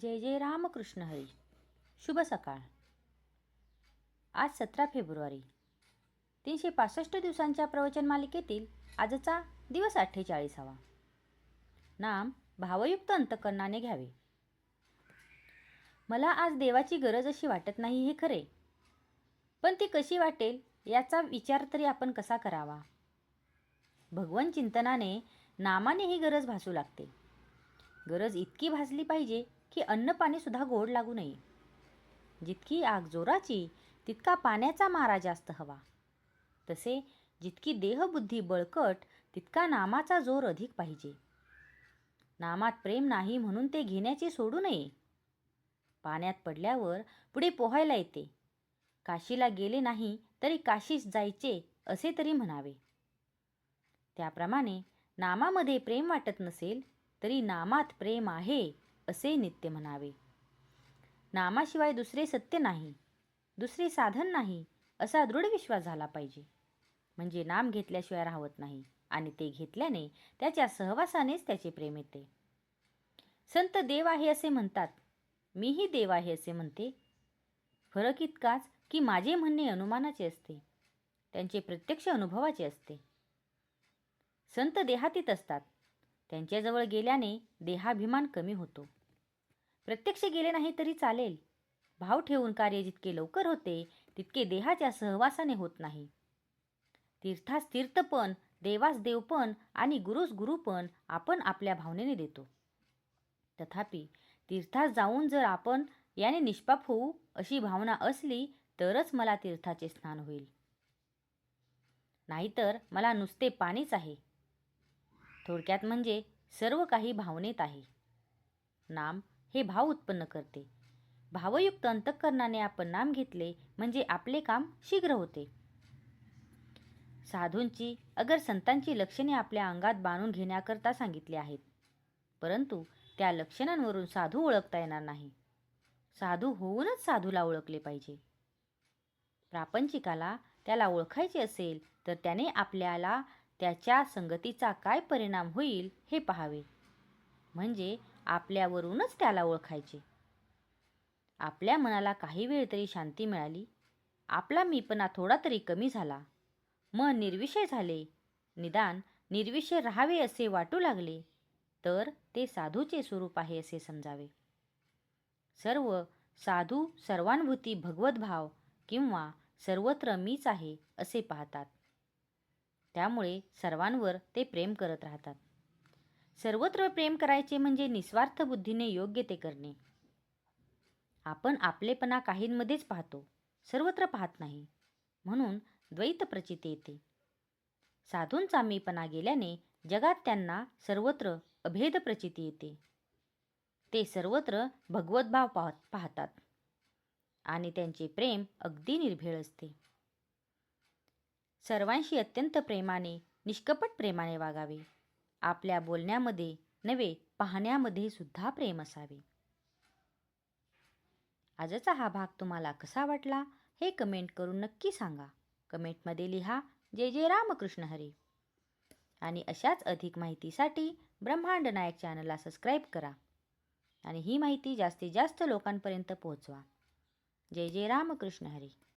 जय जय रामकृष्ण हरी. शुभ सकाळ. आज सतरा फेब्रुवारी. तीनशे पासष्ट दिवसांच्या प्रवचन मालिकेतील आजचा दिवस अठ्ठेचाळीसावा. नाम भावयुक्त अंतकरणाने घ्यावे. मला आज देवाची गरज अशी वाटत नाही हे खरे. पण ती कशी वाटेल याचा विचार तरी आपण कसा करावा? भगवन चिंतनाने नामाने ही गरज भासू लागते. गरज इतकी भासली पाहिजे की अन्न पाणीसुद्धा गोड लागू नये. जितकी आग जोराची तितका पाण्याचा मारा जास्त हवा. तसे जितकी देहबुद्धी बळकट तितका नामाचा जोर अधिक पाहिजे. नामात प्रेम नाही म्हणून ते घेण्याचे सोडू नये. पाण्यात पडल्यावर पुढे पोहायला येते. काशीला गेले नाही तरी काशीस जायचे असे तरी म्हणावे. त्याप्रमाणे नामामध्ये प्रेम वाटत नसेल तरी नामात प्रेम आहे. असे नित्य म्हणावे. नामाशिवाय दुसरे सत्य नाही दुसरे साधन नाही असा दृढ विश्वास झाला पाहिजे. म्हणजे नाम घेतल्याशिवाय राहत नाही आणि ते घेतल्याने त्याच्या सहवासानेच त्याचे प्रेम येते. संत देव आहे असे म्हणतात मीही देव आहे असे म्हणते. फरक इतकाच की माझे म्हणणे अनुमानाचे असते त्यांचे प्रत्यक्ष अनुभवाचे असते. संत देहातीत असतात त्यांच्याजवळ गेल्याने देहाभिमान कमी होतो. प्रत्यक्ष गेले नाही तरी चालेल. भाव ठेवून कार्य जितके लवकर होते तितके देहाच्या सहवासाने होत नाही. तीर्थास तीर्थपण देवास देवपण आणि गुरुस गुरुपण आपण आपल्या भावनेने देतो. तथापि तीर्थास जाऊन जर आपण याने निष्पाप होऊ अशी भावना असली तरच मला तीर्थाचे स्नान होईल. नाहीतर मला नुसते पाणीच आहे. थोडक्यात म्हणजे सर्व काही भावनेत आहे. नाम हे भाव उत्पन्न करते. भावयुक्त अंतःकरणाने आपण नाम घेतले म्हणजे आपले काम शीघ्र होते. साधूंची अगर संतांची लक्षणे आपल्या अंगात बांधून घेण्याकरता सांगितली आहेत. परंतु त्या लक्षणांवरून साधू ओळखता येणार नाही. साधू होऊनच साधूला ओळखले पाहिजे. प्रापंचिकाला त्याला ओळखायचे असेल तर त्याने आपल्याला त्याच्या संगतीचा काय परिणाम होईल हे पाहावे. म्हणजे आपल्यावरूनच त्याला ओळखायचे. आपल्या मनाला काही वेळ तरी शांती मिळाली. आपला मीपणा थोडा तरी कमी झाला. मन निर्विषय झाले. निदान निर्विषय राहावे असे वाटू लागले. तर ते साधूचे स्वरूप आहे असे समजावे. सर्व साधू सर्वानुभूती भगवद्भाव किंवा सर्वत्र मीच आहे असे पाहतात. त्यामुळे सर्वांवर ते प्रेम करत राहतात. सर्वत्र प्रेम करायचे म्हणजे निस्वार्थ बुद्धीने योग्य ते करणे. आपण आपलेपणा काहींमध्येच पाहतो सर्वत्र पाहत नाही म्हणून द्वैत प्रचिती येते. साधूंचा मीपणा गेल्याने जगात त्यांना सर्वत्र अभेद प्रचिती येते. ते सर्वत्र भगवद्भाव पाहत पाहतात आणि त्यांचे प्रेम अगदी निर्भेळ असते. सर्वांशी अत्यंत प्रेमाने निष्कपट प्रेमाने वागावे. आपल्या बोलण्यामध्ये नव्हे पाहण्यामध्ये सुद्धा प्रेम असावे. आजचा हा भाग तुम्हाला कसा वाटला हे कमेंट करून नक्की सांगा. कमेंटमध्ये लिहा जय जय रामकृष्ण हरी. आणि अशाच अधिक माहितीसाठी ब्रह्मांड नायक चॅनलला सबस्क्राईब करा. आणि ही माहिती जास्तीत जास्त लोकांपर्यंत पोहोचवा. जय जय रामकृष्ण हरी.